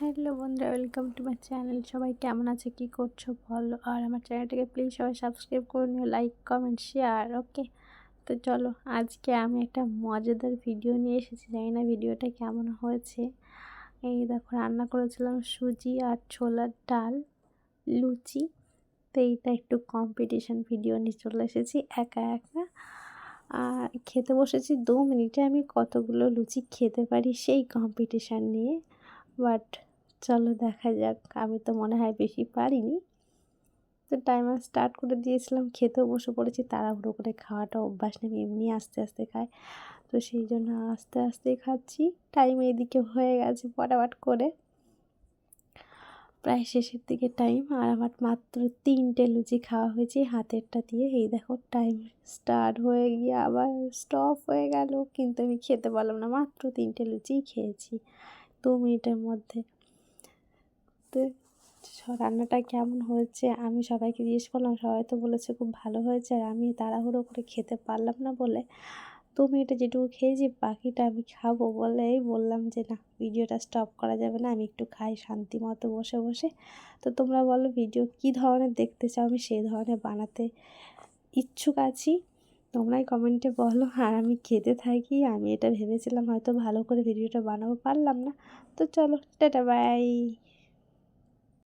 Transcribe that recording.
Hello বন্ধুরা, welcome to my channel. সবাই কেমন আছে? কি করছ? বলো আর আমার চ্যানেলটাকে প্লিজ সবাই সাবস্ক্রাইব করে নিও লাইক কমেন্ট শেয়ার ওকে তো চলো, আজকে আমি একটা মজাদার ভিডিও নিয়ে এসেছি। জানি না ভিডিওটা কেমন হয়েছে। এই দেখো, রান্না করেছিলাম সুজি আর ছোলার ডাল, লুচি। তো এইটা একটু কম্পিটিশান ভিডিও নিয়ে চলে এসেছি, একা একা। আর খেতে বসেছি দু মিনিটে। আমি কতগুলো লুচি খেতে পারি সেই কম্পিটিশান নিয়ে। বাট চলো দেখা যাক। আমি তো মনে হয় বেশি পারিনি। তো টাইমার স্টার্ট করে দিয়েছিলাম, খেতেও বসে পড়েছি, তাড়াহুড়ো করে খাওয়াটা অভ্যাস নেই, এমনি আস্তে আস্তে খাই। তো সেই জন্য আস্তে আস্তে খাচ্ছি। টাইম এইদিকে হয়ে গেছে ফটাফট করে। প্রায় শেষের দিকে টাইম আর আমার মাত্র তিনটে লুচি খাওয়া হয়েছে, হাতেরটা দিয়ে। এই দেখো টাইম স্টার্ট হয়ে গিয়ে আবার স্টপ হয়ে গেল। কিন্তু আমি খেতে পারলাম না, মাত্র তিনটে লুচিই খেয়েছি। দু মিনিটের মধ্যে তো রান্নাটা কেমন হয়েছে? আমি সবাইকে জিজ্ঞেস করলাম, সবাই তো বলেছে খুব ভালো হয়েছে আর আমি তাড়াহুড়ো করে খেতে পারলাম না বলে। তুমি এটা যেটুকু খেয়েছি, বাকিটা আমি খাব বলেই বললাম যে, না, ভিডিওটা স্টপ করা যাবে না, আমি একটু খাই শান্তি মতো বসে বসে। তো তোমরা বলো, ভিডিও কী ধরনের দেখতে চাও? আমি সেই ধরনের বানাতে ইচ্ছুক আছি। তোমরাই কমেন্টে বলো, আর আমি খেতে থাকি, আমি এটা ভেবেছিলাম হয়তো ভালো করে ভিডিওটা বানাবো, পারলাম না। তো চলো, টাটা, বাই।